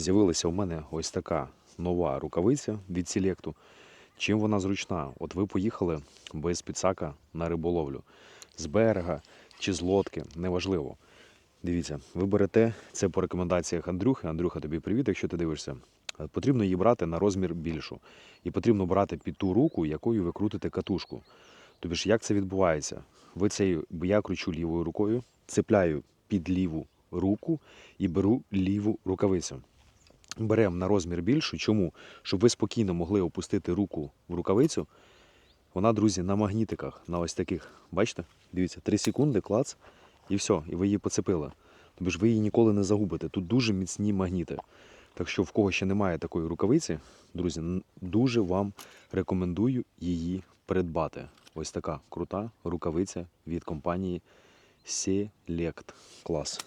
з'явилася у мене ось така нова рукавиця від Селекту. Чим вона зручна? От ви поїхали без підсака на риболовлю з берега чи з лодки, неважливо. Дивіться, ви берете це по рекомендаціях Андрюхи. Андрюха, тобі привіт, якщо ти дивишся. Е, Потрібно її брати на розмір більшу. І потрібно брати під ту руку, якою ви крутите катушку. Тобі ж як це відбувається? Ви цей, я кручу лівою рукою, цепляю під ліву руку і беру ліву рукавицю. Беремо на розмір більшу. Чому? Щоб ви спокійно могли опустити руку в рукавицю. Вона, друзі, на магнітиках, на ось таких. Бачите? Дивіться, 3 секунди, клац, і все, і ви її поцепили. Тобі ж ви її ніколи не загубите. Тут дуже міцні магніти. Так що, в кого ще немає такої рукавиці, друзі, дуже вам рекомендую її придбати. Ось така крута рукавиця від компанії Select. Клас.